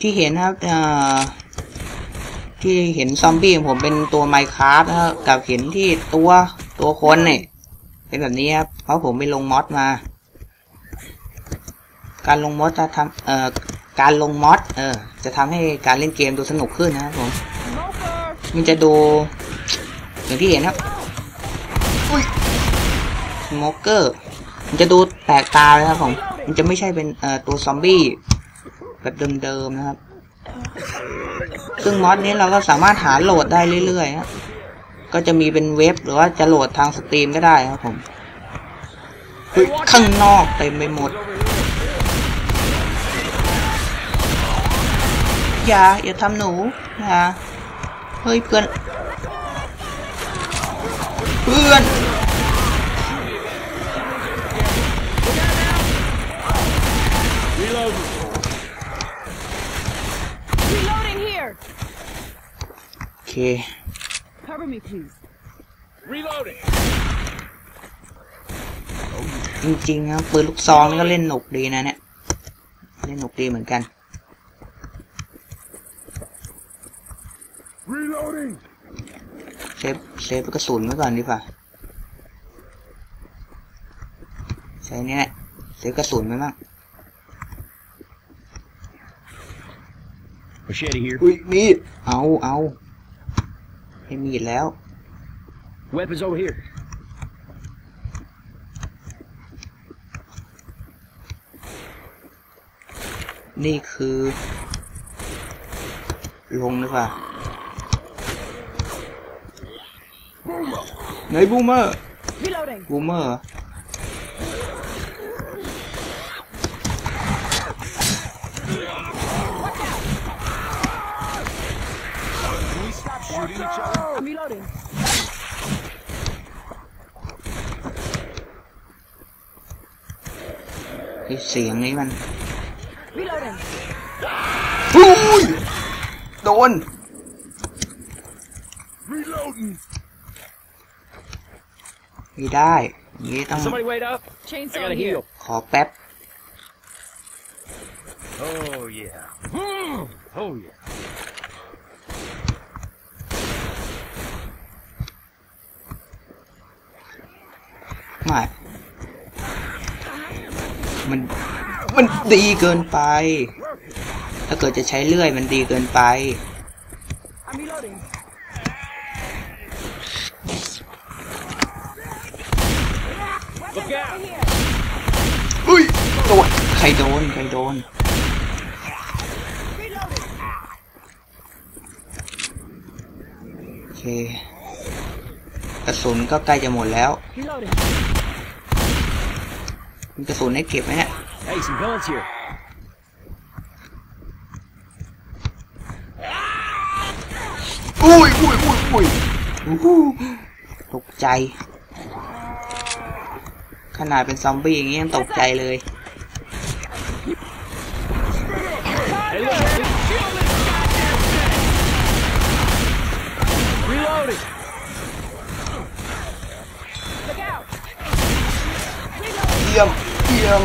ที่เห็นครับที่เห็นซอมบี้ผมเป็นตัวไมค์คราฟนะครับกับเห็นที่ตัวตัวคนเนี่ยเป็นแบบนี้ครับเพราะผมไปลงมอสมา การลงมอสจะทำเอ่อการลงมอสเออ จะทำให้การเล่นเกมดูสนุกขึ้นนะครับผม มันจะดู อย่างที่เห็นครับสโมเกอร์มันจะดูแปลกตาเลยครับผม มันจะไม่ใช่เป็นเอ่อตัวซอมบี้แบบเดิมๆนะครับ ซึ่งมอดนี้เราก็สามารถหาโหลดได้เรื่อยๆครับก็จะมีเป็นเว็บหรือว่าจะโหลดทางสตรีมก็ได้ครับผม ข้างนอกเต็มไปหมด อย่าอย่าทำหนูนะ เฮ้ยเพื่อน เพื่อนค Cover me, please. Reloading. จริงๆครับปืนลูกซองนี่ก็เล่นหนุกดีนะเนี่ย เล่นหนุกดีเหมือนกันเซฟเซฟกระสุนไว้ก่อนดีกว่าใช้นี่แหละเซฟกระสุนไว้บ้างอุ้ยมีดเอาเอาไม่มีแล้ว Weapons over here. นี่คือลงหรือเปล่าไหนบูมเมอร์บูมเมอร์เสียงนี้มันวิลเโดนมีได้มี่ต้องขอแป๊บโอ้ยโอ้ยมากมันมันดีเกินไป ถ้าเกิดจะใช้เลื่อยมันดีเกินไปอุ้ยโดนใครโดน ใครโดน โอเคกระสุนก็ใกล้จะหมดแล้วมีกระสุนให้เก็บไหมฮะ Hey s o ุ้ยอุ้ยอุ้ยอุ้ยตกใจ ขนาดเป็นซอมบี้อย่างนี้ยังตกใจเลยเยี่ยมเยี่ยม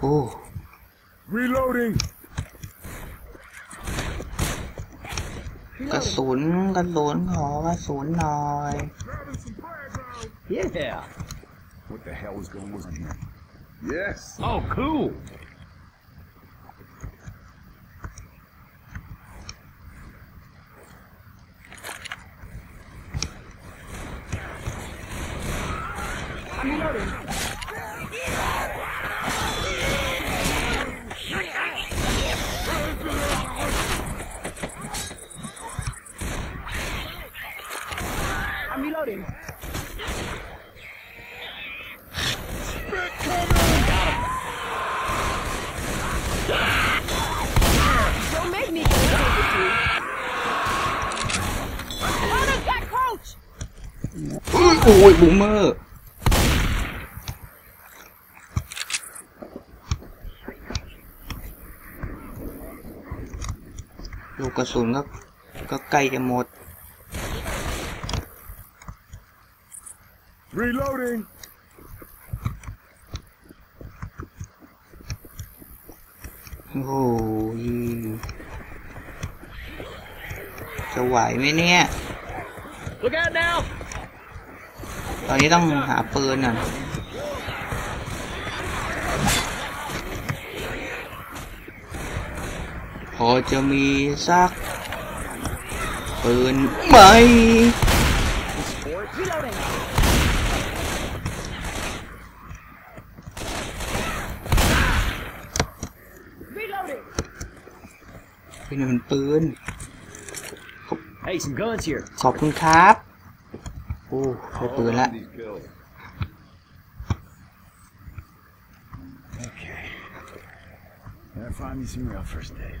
โอ้ reloading กระสุนกระสุนขอกระสุนหน่อย yeah what the hell was going on here yes oh cool โอ้ยบูมเมอร์ลูกกระสุนก็ก็ใกล้จะหมด Reloading โอ้โหจะไหวไหมเนี่ย ตอนนี้ต้องหาปืนอ่ะอจะมีซักปืนไหมปืนมันปืน Hey, some guns here. ขอบคุณครับ โอ้ได้ปืนละ Okay. Gotta find me some real first aid.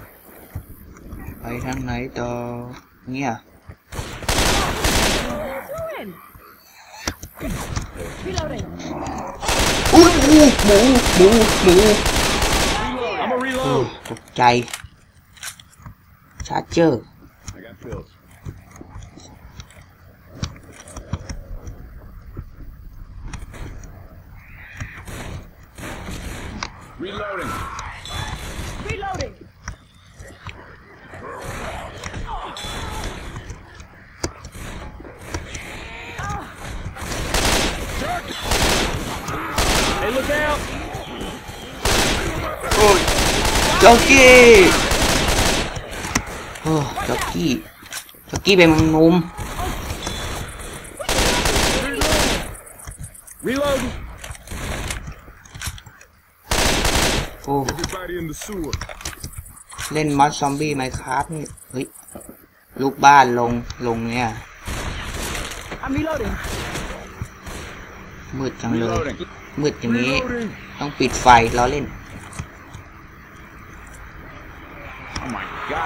Baiklah, nah itu ini ya. Ui, bu, bu, bu, bu. Ừ, tục chay. Sát chưa? Reloading. จ็อกกี้โอ้จ็อกกี้จ็อกกี้เป็นมุม r e มโอ้เล่นมอสซอมบี้ไหมครับนี่เฮ้ยลูกบ้านลง ลงเนี่ยมืดจังเลย มืดอย่างนี้ต้องปิดไฟล้อเล่น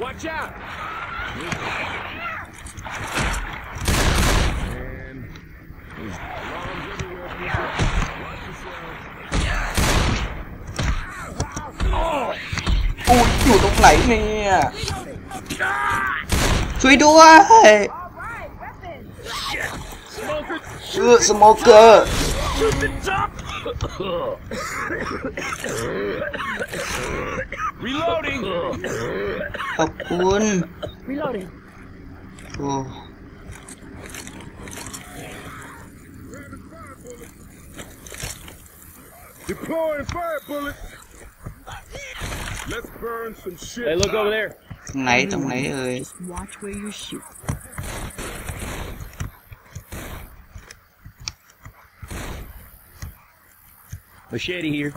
Watch out! Man, there's Ôi, chủ động lấy nè Truy đuôi, Ừ, Smoker Shoot the top! Reloading! ขอบคุณ Reloading. Oh. Deploying fire bullets. Let's burn some shit. Hey, look over there. ตรงไหนตรงไหนเอ่ย Just watch where you shoot. Machete here.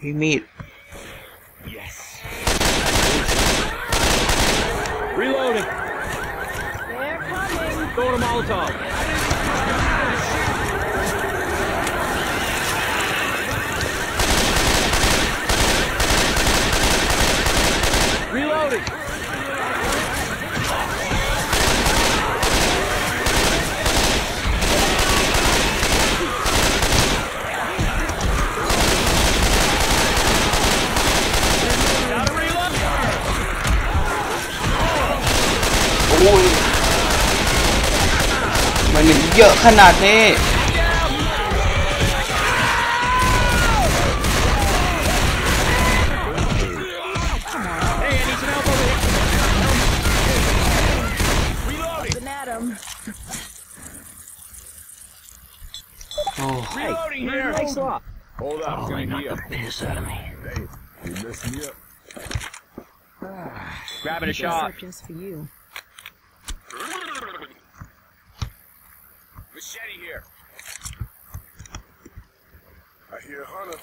You meet. Yes. Reloading. They're coming. Throw a Molotov. เยอะขนาดนี้โอ้ Thanks a lot. Hold up, oh, they knocked the piss out of me. Hey, you messed me up. Grabbing a shot. Just for you. out here hunting.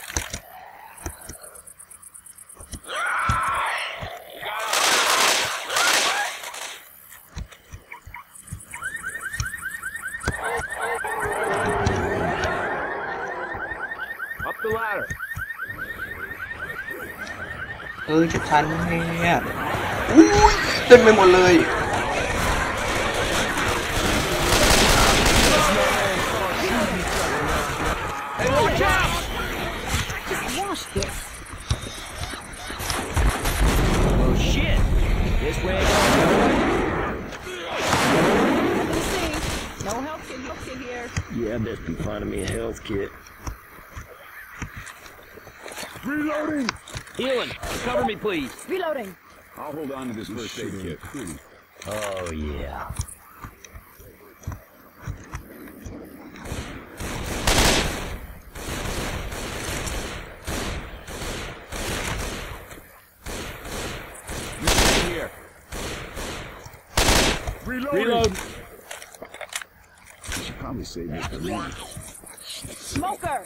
Up the ladder. เออจะทันเนี่ยอุ้ยเต็มไปหมดเลย This way. No health kit, health kit here. Yeah, I best be finding me a health kit. Reloading! Healing, cover me, please. Reloading. I'll hold on to this first aid kit. Oh, yeah. Smoker!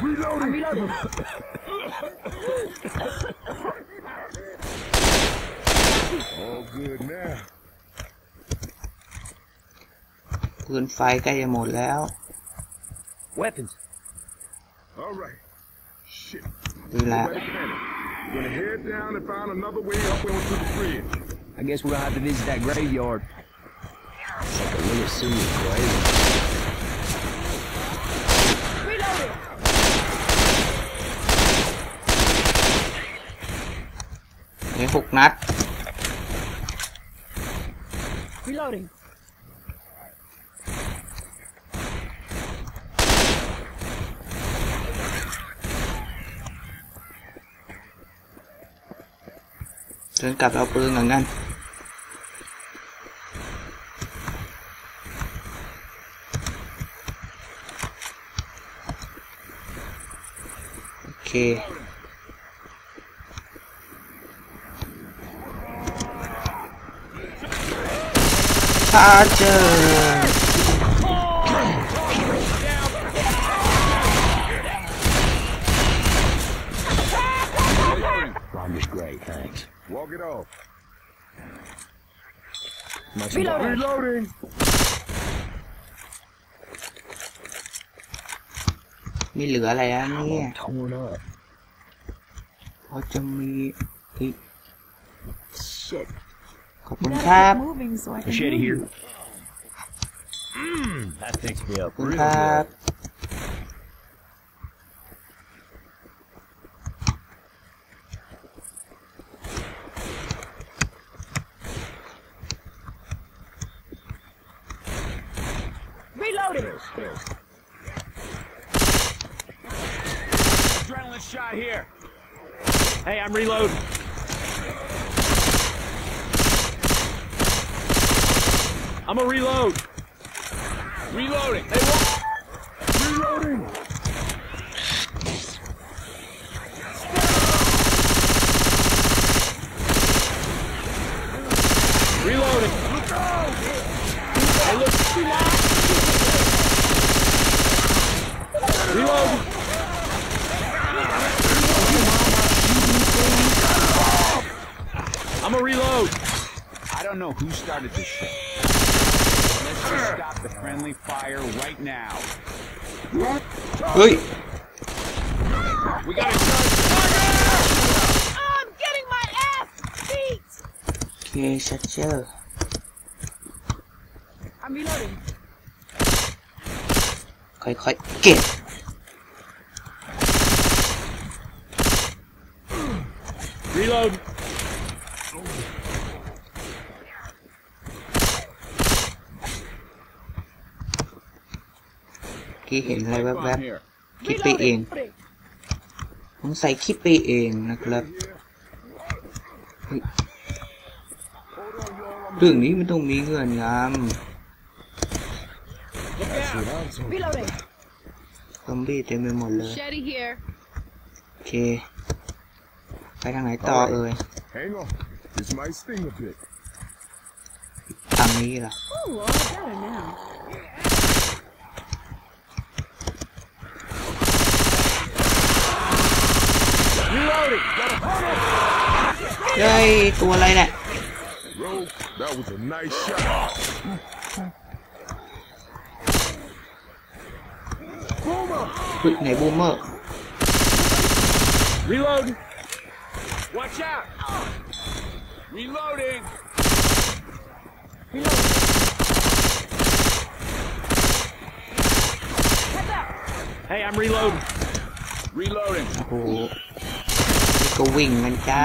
Reloading! reloading. All good now. ปืนไฟใกล้จะหมดแล้ว Weapons. All right. Shit. we We're gonna head down and find another way up the bridge. I guess we'll have to visit that graveyard. pursue you, right? Reloading. Cái hụt nát. Reloading. trên ngăn Okay. Haja! great, thanks. Walk it off. Reloading! Reloading. มีเหลืออะไรนะเนี่ยทงแลยเราจะมีอีกขอบคุณครับขอบคุณครับ here. Hey, I'm reloading. I'm going to reload. Reloading. Who started this shit? Let's just stop the friendly fire right now. Wait. We got a charge. Oh, I'm getting my ass beat. Okay, shut chill. I'm reloading. Quick, quick, get. Reload. กี้เห็นอะไรแวบๆคิดไปเองสงสัยคิดไปเองนะครับเรื่องนี้มันต้องมีเงื่อนงำซอมบี้เต็มไปหมดเลย โอเค ไปทางไหนต่อเอ่ยทางนี้ล่ะเฮ้ยตัวอะไรเนี่ยปิดไหนบูมเมอร์ reload watch out reloading reload hey I'm reloading reloading โอ้โหก็วิ่งมันจ้า